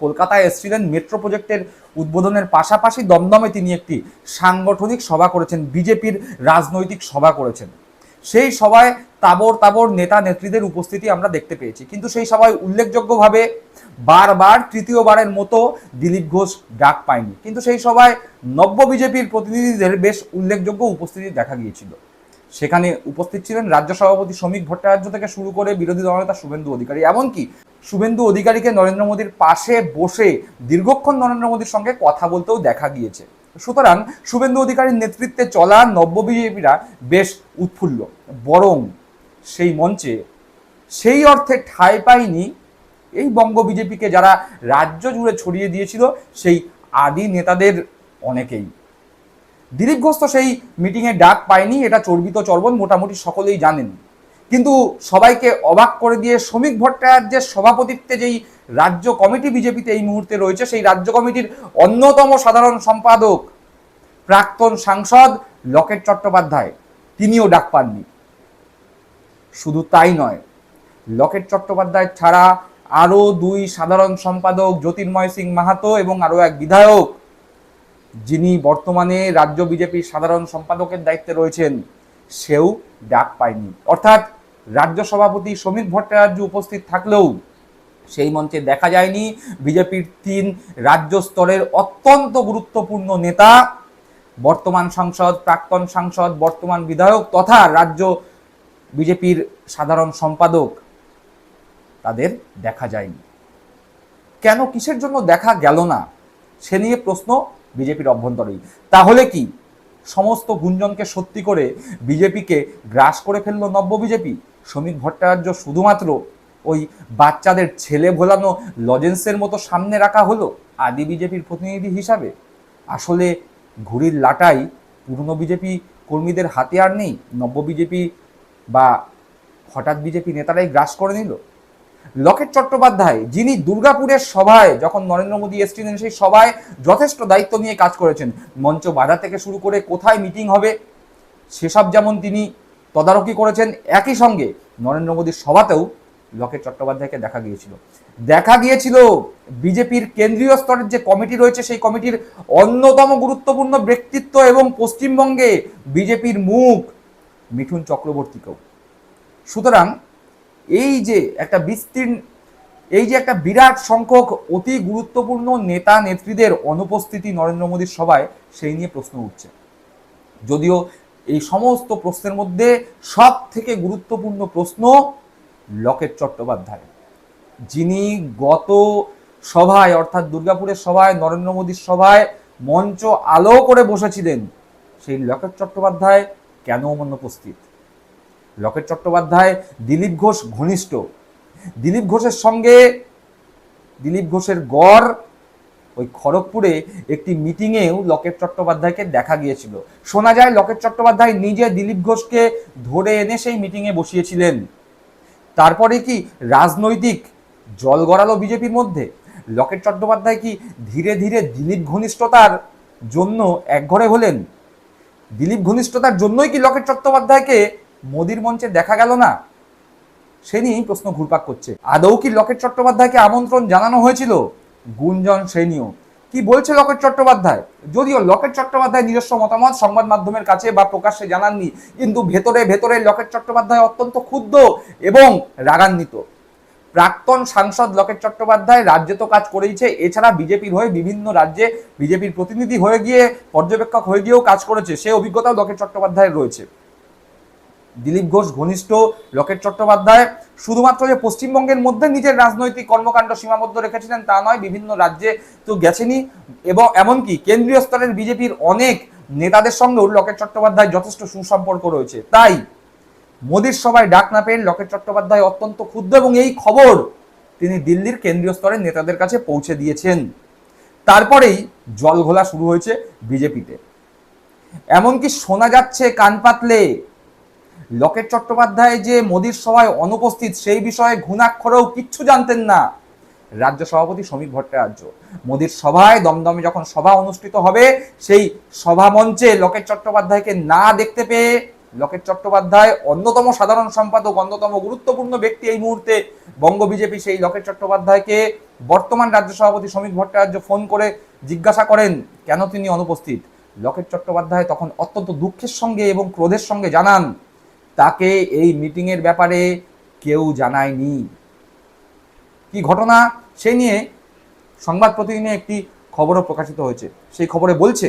কলকাতায় এসেছিলেন মেট্রো প্রজেক্টের উদ্বোধনের পাশাপাশি দমদমে তিনি একটি সাংগঠনিক সভা করেছেন, বিজেপির রাজনৈতিক সভা করেছেন। সেই সভায় তাবর তাবর নেতা নেত্রীদের উপস্থিতি আমরা দেখতে পেয়েছি। কিন্তু সেই সভায় উল্লেখযোগ্যভাবে বারবার তৃতীয়বারের মতো দিলীপ ঘোষ ডাক পায়নি। কিন্তু সেই সভায় নব্য বিজেপির প্রতিনিধিদের বেশ উল্লেখযোগ্য উপস্থিতি দেখা গিয়েছিল। সেখানে উপস্থিত ছিলেন রাজ্য সভাপতি শ্রমিক ভট্টাচার্য থেকে শুরু করে বিরোধী দলনেতা শুভেন্দু অধিকারী। এমনকি শুভেন্দু অধিকারীকে নরেন্দ্র মোদীর পাশে বসে দীর্ঘক্ষণ নরেন্দ্র মোদীর সঙ্গে কথা বলতেও দেখা গিয়েছে। সুতরাং শুভেন্দু অধিকারীর নেতৃত্বে চলা নব্য বিজেপিরা বেশ উৎফুল্ল। বরং সেই মঞ্চে সেই অর্থে ঠাঁই পায়নি এই বঙ্গ বিজেপিকে যারা রাজ্য জুড়ে ছড়িয়ে দিয়েছিল সেই আদি নেতাদের অনেকেই। দিলীপ ঘোষ তো সেই মিটিংয়ে ডাক পায়নি, এটা চর্বিত চর্বণ, মোটামুটি সকলেই জানেন। কিন্তু সবাইকে অবাক করে দিয়ে শ্রমিক ভট্টাচার্যের সভাপতিত্বে যেই রাজ্য কমিটি বিজেপিতে এই মুহূর্তে রয়েছে, সেই রাজ্য কমিটির অন্যতম সাধারণ সম্পাদক, প্রাক্তন সাংসদ লকেট চট্টোপাধ্যায়, তিনিও ডাক পাননি। শুধু তাই নয়, লকেট চট্টোপাধ্যায় ছাড়া আরও দুই সাধারণ সম্পাদক জ্যোতির্ময় সিং মাহাতো এবং আরও এক বিধায়ক যিনি বর্তমানে রাজ্য বিজেপির সাধারণ সম্পাদকের দায়িত্বে রয়েছেন, সেও ডাক পায়নি। অর্থাৎ রাজ্য সভাপতি সমীর ভট্টাচার্য উপস্থিত থাকলেও সেই মঞ্চে দেখা যায়নি। বিজেপির তিন রাজ্য স্তরের অত্যন্ত গুরুত্বপূর্ণ নেতা, বর্তমান সাংসদ, প্রাক্তন সাংসদ, বর্তমান বিধায়ক তথা রাজ্য বিজেপির সাধারণ সম্পাদক তাদের দেখা যায়নি। কেন কিসের জন্য দেখা গেল না, সে নিয়ে প্রশ্ন বিজেপির অভ্যন্তরেই। তাহলে কি সমস্ত গুঞ্জনকে সত্যি করে বিজেপিকে গ্রাস করে ফেলল নব্য বিজেপি? শ্রমিক ভট্টাচার্য শুধুমাত্র ওই বাচ্চাদের ছেলে ভোলানো লজেন্সের মতো সামনে রাখা হলো আদি বিজেপির প্রতিনিধি হিসাবে? আসলে ঘুড়ির লাটাই পুরনো বিজেপি কর্মীদের হাতে আর নেই? নব্য বিজেপি বা হঠাৎ বিজেপি নেতারাই গ্রাস করে নিল? লকেট চট্টোপাধ্যায়, যিনি দুর্গাপুরের সভায়, যখন নরেন্দ্র মোদী এসছিলেন, সেই সভায় যথেষ্ট দায়িত্ব নিয়ে কাজ করেছেন। মঞ্চ বাধা থেকে শুরু করে কোথায় মিটিং হবে, সেসব যেমন তিনি তদারকি করেছেন, একই সঙ্গে নরেন্দ্র মোদীর সভাতেও লকেট চট্টোপাধ্যায়কে দেখা গিয়েছিল। দেখা গিয়েছিল বিজেপির কেন্দ্রীয় স্তরের যে কমিটি রয়েছে, সেই কমিটির অন্যতম গুরুত্বপূর্ণ ব্যক্তিত্ব এবং পশ্চিমবঙ্গে বিজেপির মুখ মিঠুন চক্রবর্তীকেও। সুতরাং এই যে একটা বিস্তীর্ণ, এই যে একটা বিরাট সংখ্যক অতি গুরুত্বপূর্ণ নেতা নেত্রীদের অনুপস্থিতি নরেন্দ্র মোদীর সভায়, সেই নিয়ে প্রশ্ন উঠছে। যদিও এই সমস্ত প্রশ্নের মধ্যে সব থেকে গুরুত্বপূর্ণ প্রশ্ন লকেট চট্টোপাধ্যায় যিনি গত সভায়, অর্থাৎ দুর্গাপুরের সভায়, নরেন্দ্র মোদীর সভায় মঞ্চ আলো করে বসেছিলেন, সেই লকেট চট্টোপাধ্যায় কেন অনুপস্থিত লকেট চট্টোপাধ্যায়, দিলীপ ঘোষ ঘনিষ্ঠ। দিলীপ ঘোষের সঙ্গে দিলীপ ঘোষের গড় ওই খড়গপুরে একটি মিটিংয়েও লকেট চট্টোপাধ্যায়কে দেখা গিয়েছিল। শোনা যায়, লকেট চট্টোপাধ্যায় নিজে দিলীপ ঘোষকে ধরে এনে সেই মিটিংয়ে বসিয়েছিলেন। তারপরে কি রাজনৈতিক জল গড়ালো বিজেপির মধ্যে? লকেট চট্টোপাধ্যায় কি ধীরে ধীরে দিলীপ ঘনিষ্ঠতার জন্য একঘরে হলেন? দিলীপ ঘনিষ্ঠতার জন্যই কি লকেট চট্টোপাধ্যায়কে মোদির মঞ্চে দেখা গেল না? সে নিয়েই প্রশ্ন ঘুরপাক করছে। আদৌ কি লকেট চট্টোপাধ্যায়কে আমন্ত্রণ জানানো হয়েছিল? গুঞ্জন সে নিয়েও কি বলছে লকেট চট্টোপাধ্যায়? যদিও লকেট চট্টোপাধ্যায় নিজস্ব মতামত সংবাদ মাধ্যমের কাছে বা প্রকাশ্যে জানাননি, কিন্তু ভেতরে ভেতরে লকেট চট্টোপাধ্যায় অত্যন্ত ক্ষুব্ধ এবং রাগান্বিত। প্রাক্তন সাংসদ লকেট চট্টোপাধ্যায় রাজ্যে তো কাজ করেইছে, এছাড়া বিজেপির হয়ে বিভিন্ন রাজ্যে বিজেপির প্রতিনিধি হয়ে গিয়ে পর্যবেক্ষক হয়ে গিয়েও কাজ করেছে। সে অভিজ্ঞতাও লকেট চট্টোপাধ্যায়ের রয়েছে। দিলীপ ঘোষ ঘনিষ্ঠ, লকেট চট্টোপাধ্যায়। শুধুমাত্র যে পশ্চিমবঙ্গের মধ্যে নিজের রাজনৈতিক কর্মকাণ্ড সীমাবদ্ধ রেখেছিলেন তা নয়, বিভিন্ন রাজ্যে তো গেছেনই। এবং এমনকি কেন্দ্রীয় স্তরের বিজেপির অনেক নেতাদের সঙ্গেও লকেট চট্টোপাধ্যায় যথেষ্ট সুসম্পর্ক রয়েছে। তাই মোদীর সভায় ডাক না পেয়ে লকেট চট্টোপাধ্যায় অত্যন্ত ক্ষুদ্র এবং এই খবর তিনি দিল্লির কেন্দ্রীয় স্তরের নেতাদের কাছে পৌঁছে দিয়েছেন। তারপরেই জল ঘোলা শুরু হয়েছে বিজেপিতে। এমনকি শোনা যাচ্ছে কান পাতলে লকেট চট্টোপাধ্যায় যে মোদির সভায় অনুপস্থিত, সেই বিষয়ে ঘুণাক্ষরেও কিচ্ছু জানতেন না। রাজ্য সভাপতি শ্রমিক ভট্টাচার্য, মোদির সভায় দমদমে যখন সভা অনুষ্ঠিত হবে, সেই সভা মঞ্চে লকেট চট্টোপাধ্যায়কে না দেখতে পেয়ে লকেট চট্টোপাধ্যায় অন্যতম সাধারণ সম্পাদক, অন্যতম গুরুত্বপূর্ণ ব্যক্তি এই মুহূর্তে বঙ্গ বিজেপি, সেই লকেট চট্টোপাধ্যায়কে বর্তমান রাজ্য সভাপতি শ্রমিক ভট্টাচার্য ফোন করে জিজ্ঞাসা করেন, কেন তিনি অনুপস্থিত? লকেট চট্টোপাধ্যায় তখন অত্যন্ত দুঃখের সঙ্গে এবং ক্রোধের সঙ্গে জানান তাকে এই মিটিংয়ের ব্যাপারে কেউ জানায়নি। কি ঘটনা? সে নিয়ে সংবাদ প্রতিদিনে একটি খবরও প্রকাশিত হয়েছে। সেই খবরে বলছে,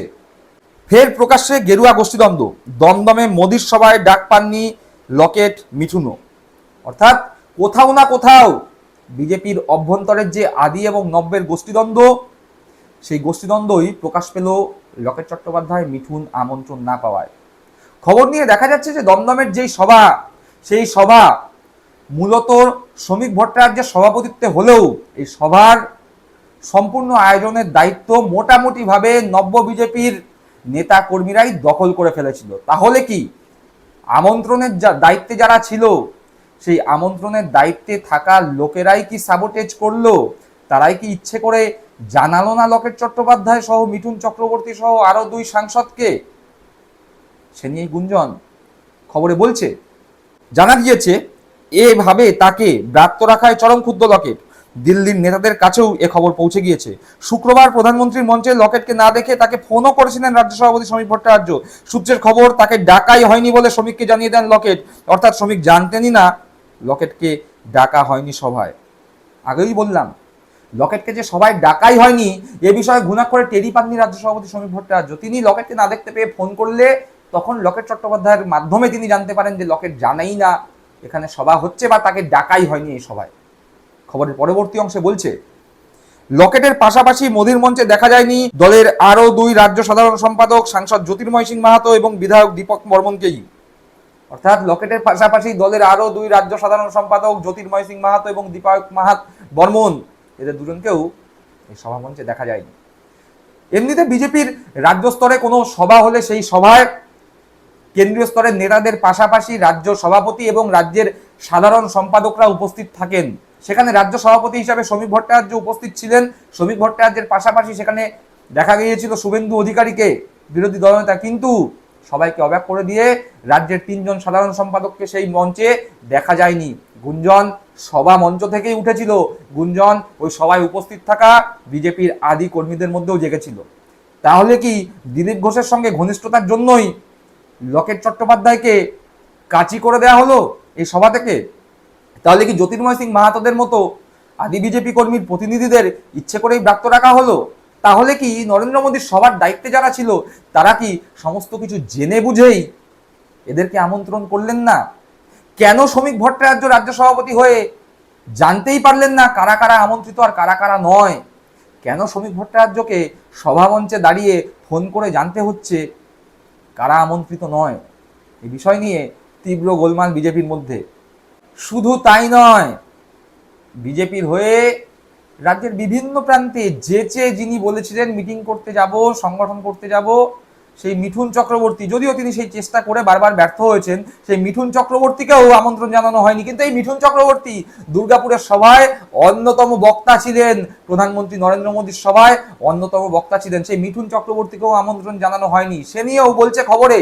ফের প্রকাশ্যে গেরুয়া গোষ্ঠীদ্বন্দ্ব। দমদমে মোদির সভায় ডাক পাননি লকেট মিঠুনো অর্থাৎ কোথাও না কোথাও বিজেপির অভ্যন্তরের যে আদি এবং নব্যের গোষ্ঠীদ্বন্দ্ব, সেই গোষ্ঠীদ্বন্দ্বই প্রকাশ পেল লকেট চট্টোপাধ্যায় মিঠুন আমন্ত্রণ না পাওয়ায়। খবর নিয়ে দেখা যাচ্ছে যে দমদমের যেই সভা, সেই সভা মূলত শ্রমিক ভট্টাচার্যের সভাপতিত্বে হলেও এই সভার সম্পূর্ণ আয়োজনের দায়িত্ব মোটামুটিভাবে নব্য বিজেপির নেতা কর্মীরাই দখল করে ফেলেছিল। তাহলে কি? আমন্ত্রণের যা, দায়িত্বে যারা ছিল, সেই আমন্ত্রণের দায়িত্বে থাকা লোকেরাই কি সাবোটেজ করল? তারাই কি ইচ্ছে করে জানালো না লকেট চট্টোপাধ্যায় সহ, মিঠুন চক্রবর্তী সহ আরও দুই সাংসদকে? সে নিয়ে গুঞ্জন। খবরে বলছে, জানা গিয়েছে, এভাবে তাকে ব্রাত্য রাখায় চরম ক্ষুদ্র লকেট। দিল্লির নেতাদের কাছেও এ খবর পৌঁছে গিয়েছে। শুক্রবার প্রধানমন্ত্রীর মঞ্চে লকেটকে না দেখে তাকে ফোনও করেছিলেন রাজ্য সভাপতি শ্রমিক ভট্টাচার্য। সূত্রের খবর, তাকে ডাকাই হয়নি বলে শ্রমিককে জানিয়ে দেন লকেট। অর্থাৎ শ্রমিক জানতেনই না লকেটকে ডাকা হয়নি সভায়। আগেই বললাম, লকেটকে যে সবাই ডাকাই হয়নি, এ বিষয়ে ঘুণা করে টেরি পাননি রাজ্য সভাপতি শ্রমিক ভট্টাচার্য। তিনি লকেটকে না দেখতে পেয়ে ফোন করলে তখন লকেট চট্টোপাধ্যায়ের মাধ্যমে তিনি জানতে পারেন যে লকেট জানাই না, এখানে সভা হচ্ছে বা তাকে ডাকাই হয়নি এই সভায়। খবরের পরবর্তী অংশে বলছে, লকেটের পাশাপাশি মোদীর মঞ্চে দেখা যায়নি দলের আরও দুই রাজ্য সাধারণ সম্পাদক, সাংসদ জ্যোতির্ময় সিং মাহাতো এবং বিধায়ক দীপক বর্মনকেই। অর্থাৎ লকেটের পাশাপাশি দলের আরও দুই রাজ্য সাধারণ সম্পাদক, জ্যোতির্ময় সিং মাহাতো এবং দীপক মাহাত বর্মন, এদের দুজনকেও এই সভা মঞ্চে দেখা যায়নি। এমনিতে বিজেপির রাজ্য স্তরে কোনো সভা হলে সেই সভায় কেন্দ্রীয় স্তরের নেতাদের পাশাপাশি রাজ্য সভাপতি এবং রাজ্যের সাধারণ সম্পাদকরা উপস্থিত থাকেন। সেখানে রাজ্য সভাপতি হিসাবে শ্রমিক ভট্টাচার্য উপস্থিত ছিলেন। শ্রমিক ভট্টাচার্যের পাশাপাশি সেখানে দেখা গিয়েছিল শুভেন্দু অধিকারীকে, বিরোধী দলনেতা। কিন্তু সবাইকে অবাক করে দিয়ে রাজ্যের তিনজন সাধারণ সম্পাদককে সেই মঞ্চে দেখা যায়নি। গুঞ্জন সভা মঞ্চ থেকেই উঠেছিল। গুঞ্জন ওই সভায় উপস্থিত থাকা বিজেপির আদি কর্মীদের মধ্যেও জেগেছিল। তাহলে কি দিলীপ ঘোষের সঙ্গে ঘনিষ্ঠতার জন্যই লকেট চট্টোপাধ্যায়কে কাচি করে দেওয়া হলো এই সভা থেকে? তাহলে কি জ্যোতির্ময় সিং মাহাতোদের মতো আদি বিজেপি কর্মীর প্রতিনিধিদের ইচ্ছে করেই ব্রাত্য রাখা হলো? তাহলে কি নরেন্দ্র মোদীর সবার দায়িত্বে যারা ছিল, তারা কি সমস্ত কিছু জেনে বুঝেই এদেরকে আমন্ত্রণ করলেন না? কেন শ্রমিক ভট্টাচার্য রাজ্য সভাপতি হয়ে জানতেই পারলেন না কারা কারা আমন্ত্রিত আর কারা কারা নয়? কেন শ্রমিক ভট্টাচার্যকে সভামঞ্চে দাঁড়িয়ে ফোন করে জানতে হচ্ছে কারা আমন্ত্রিত নয়? এই বিষয় নিয়ে তীব্র গোলমাল বিজেপির মধ্যে। শুধু তাই নয়, বিজেপির হয়ে রাজ্যের বিভিন্ন প্রান্তে যে চেয়ে যিনি বলেছিলেন, মিটিং করতে যাব, সংগঠন করতে যাব সেই মিঠুন চক্রবর্তী, যদিও তিনি সেই চেষ্টা করে বারবার ব্যর্থ হয়েছেন, সেই মিঠুন চক্রবর্তীকেও আমন্ত্রণ জানানো হয়নি। কিন্তু এই মিঠুন চক্রবর্তী দুর্গাপুরের সভায় অন্যতম বক্তা ছিলেন, প্রধানমন্ত্রী নরেন্দ্র মোদীর সভায় অন্যতম বক্তা ছিলেন, সেই মিঠুন চক্রবর্তীকেও আমন্ত্রণ জানানো হয়নি। সে নিয়েও বলছে খবরে,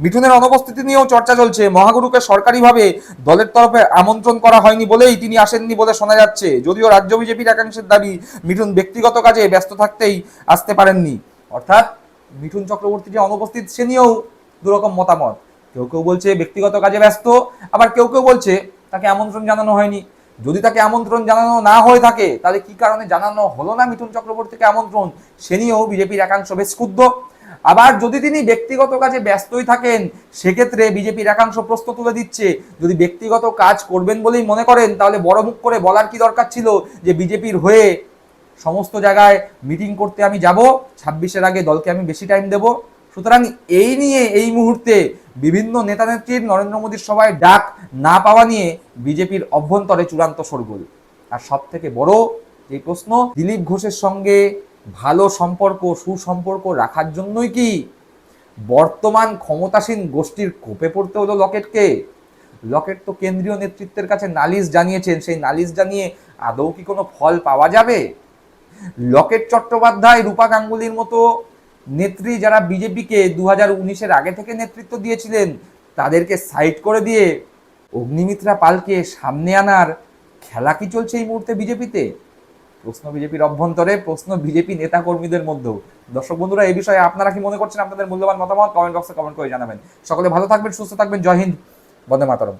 মিঠুনের অনুপস্থিতি নিয়েও চর্চা চলছে। মহাগুরুকে সরকারিভাবে দলের তরফে আমন্ত্রণ করা হয়নি বলেই তিনি আসেননি বলে শোনা যাচ্ছে। যদিও রাজ্য বিজেপির একাংশের দাবি, মিঠুন ব্যক্তিগত কাজে ব্যস্ত থাকতেই আসতে পারেননি। অর্থাৎ মিঠুন চক্রবর্তী যে অনুপস্থিত, সে নিয়েও দুরকম মতামত। কেউ কেউ বলছে ব্যক্তিগত কাজে ব্যস্ত, আবার কেউ কেউ বলছে তাকে আমন্ত্রণ জানানো হয়নি। যদি তাকে আমন্ত্রণ জানানো না হয়ে থাকে, তাহলে কি কারণে জানানো হলো না মিঠুন চক্রবর্তীকে আমন্ত্রণ? সে নিয়েও বিজেপির একাংশ বেশ ক্ষুব্ধ। আবার যদি তিনি ব্যক্তিগত কাজে ব্যস্তই থাকেন, সেক্ষেত্রে বিজেপির একাংশ প্রশ্ন তুলে দিচ্ছে, যদি ব্যক্তিগত কাজ করবেন বলেই মনে করেন, তাহলে বড় মুখ করে বলার কি দরকার ছিল যে বিজেপির হয়ে সমস্ত জায়গায় মিটিং করতে আমি যাব, ছাব্বিশের আগে দলকে আমি বেশি টাইম দেব। সুতরাং এই নিয়ে এই মুহূর্তে বিভিন্ন নেতানেত্রীর নরেন্দ্র মোদীর সভায় ডাক না পাওয়া নিয়ে বিজেপির অভ্যন্তরে চূড়ান্ত সরগোল আর সব থেকে বড় যে প্রশ্ন, দিলীপ ঘোষের সঙ্গে ভালো সম্পর্ক, সুসম্পর্ক রাখার জন্যই কি বর্তমান ক্ষমতাসীন গোষ্ঠীর কোপে পড়তে হলো লকেটকে? লকেট তো কেন্দ্রীয় নেতৃত্বের কাছে নালিশ জানিয়েছেন, সেই নালিশ জানিয়ে আদৌ কি কোনো ফল পাওয়া যাবে? লকেট চট্টোপাধ্যায়, রূপা গাঙ্গুলির মতো নেত্রী যারা বিজেপিকে দু হাজার উনিশের আগে থেকে নেতৃত্ব দিয়েছিলেন, তাদেরকে সাইড করে দিয়ে অগ্নিমিত্রা পালকে সামনে আনার খেলা কি চলছে এই মুহূর্তে বিজেপিতে? প্রশ্ন বিজেপির অভ্যন্তরে, প্রশ্ন বিজেপি নেতা কর্মীদের মধ্যেও। দর্শক বন্ধুরা এই বিষয়ে আপনারা কি মনে করছেন? আপনাদের মূল্যবান মতামত কমেন্ট বক্সে কমেন্ট করে জানাবেন। সকলে ভালো থাকবেন, সুস্থ থাকবেন। জয় হিন্দ, বন্দে মাতরম।